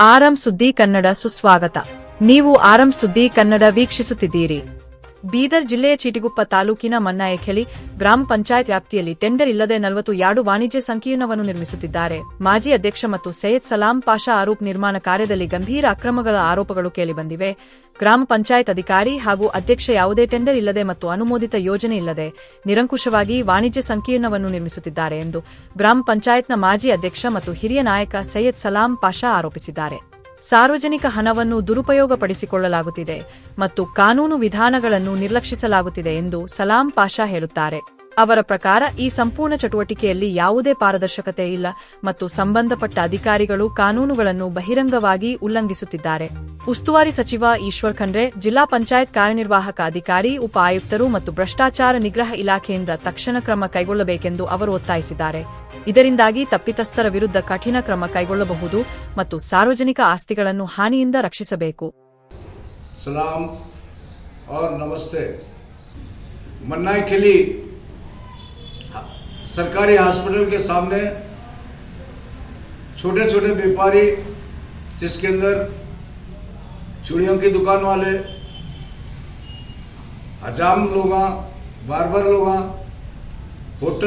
ಆರಂ ಸುದ್ದಿ ಕನ್ನಡ ಸುಸ್ವಾಗತ. ನೀವು ಆರಂ ಸುದ್ದಿ ಕನ್ನಡ ವೀಕ್ಷಿಸುತ್ತಿದ್ದೀರಿ. ಬೀದರ್ ಜಿಲ್ಲೆಯ ಚೀಟಿಗುಪ್ಪ ತಾಲೂಕಿನ ಮನ್ನಾಯಖೆಳಿ ಗ್ರಾಮ ಪಂಚಾಯತ್ ವ್ಯಾಪ್ತಿಯಲ್ಲಿ ಟೆಂಡರ್ ಇಲ್ಲದೆ ನಲವತ್ತು ಯಾರ್ಡು ವಾಣಿಜ್ಯ ಸಂಕೀರ್ಣವನ್ನು ನಿರ್ಮಿಸುತ್ತಿದ್ದಾರೆ. ಮಾಜಿ ಅಧ್ಯಕ್ಷ ಮತ್ತು ಸೈಯದ್ ಸಲಾಂ ಪಾಷಾ ಆರೋಪ್ ನಿರ್ಮಾಣ ಕಾರ್ಯದಲ್ಲಿ ಗಂಭೀರ ಅಕ್ರಮಗಳ ಆರೋಪಗಳು ಕೇಳಿಬಂದಿವೆ. ಗ್ರಾಮ ಪಂಚಾಯತ್ ಅಧಿಕಾರಿ ಹಾಗೂ ಅಧ್ಯಕ್ಷ ಯಾವುದೇ ಟೆಂಡರ್ ಇಲ್ಲದೆ ಮತ್ತು ಅನುಮೋದಿತ ಯೋಜನೆ ಇಲ್ಲದೆ ನಿರಂಕುಶವಾಗಿ ವಾಣಿಜ್ಯ ಸಂಕೀರ್ಣವನ್ನು ನಿರ್ಮಿಸುತ್ತಿದ್ದಾರೆ ಎಂದು ಗ್ರಾಮ ಪಂಚಾಯತ್ನ ಮಾಜಿ ಅಧ್ಯಕ್ಷ ಮತ್ತು ಹಿರಿಯ ನಾಯಕ ಸೈಯದ್ ಸಲಾಂ ಪಾಷಾ ಆರೋಪಿಸಿದ್ದಾರೆ. ಸಾರ್ವಜನಿಕ ಹಣವನ್ನು ದುರುಪಯೋಗಪಡಿಸಿಕೊಳ್ಳಲಾಗುತ್ತಿದೆ ಮತ್ತು ಕಾನೂನು ವಿಧಾನಗಳನ್ನು ನಿರ್ಲಕ್ಷಿಸಲಾಗುತ್ತಿದೆ ಎಂದು ಸಲಾಂ ಪಾಷಾ ಹೇಳುತ್ತಾರೆ. ಅವರ ಪ್ರಕಾರ ಈ ಸಂಪೂರ್ಣ ಚಟುವಟಿಕೆಯಲ್ಲಿ ಯಾವುದೇ ಪಾರದರ್ಶಕತೆ ಇಲ್ಲ ಮತ್ತು ಸಂಬಂಧಪಟ್ಟ ಅಧಿಕಾರಿಗಳು ಕಾನೂನುಗಳನ್ನು ಬಹಿರಂಗವಾಗಿ ಉಲ್ಲಂಘಿಸುತ್ತಿದ್ದಾರೆ ಉಸ್ತುವಾರಿ ಸಚಿವ ಈಶ್ವರ್ ಖಂಡ್ರೆ ಜಿಲ್ಲಾ ಪಂಚಾಯತ್ ಕಾರ್ಯನಿರ್ವಾಹಕ ಅಧಿಕಾರಿ ಉಪ ಆಯುಕ್ತರು ಮತ್ತು ಭ್ರಷ್ಟಾಚಾರ ನಿಗ್ರಹ ಇಲಾಖೆಯಿಂದ ತಕ್ಷಣ ಕ್ರಮ ಕೈಗೊಳ್ಳಬೇಕೆಂದು ಅವರು ಒತ್ತಾಯಿಸಿದ್ದಾರೆ ಇದರಿಂದಾಗಿ ತಪ್ಪಿತಸ್ಥರ ವಿರುದ್ಧ ಕಠಿಣ ಕ್ರಮ ಕೈಗೊಳ್ಳಬಹುದು ಮತ್ತು ಸಾರ್ವಜನಿಕ ಆಸ್ತಿಗಳನ್ನು ಹಾನಿಯಿಂದ ರಕ್ಷಿಸಬೇಕು सलाम और नमस्ते मन्नाई खिली सरकारी हॉस्पिटल के सामने छोटे छोटे व्यापारी, जिसके अंदर चूड़ियों की दुकान वाले, हजाम लोग बार बार लोग होटल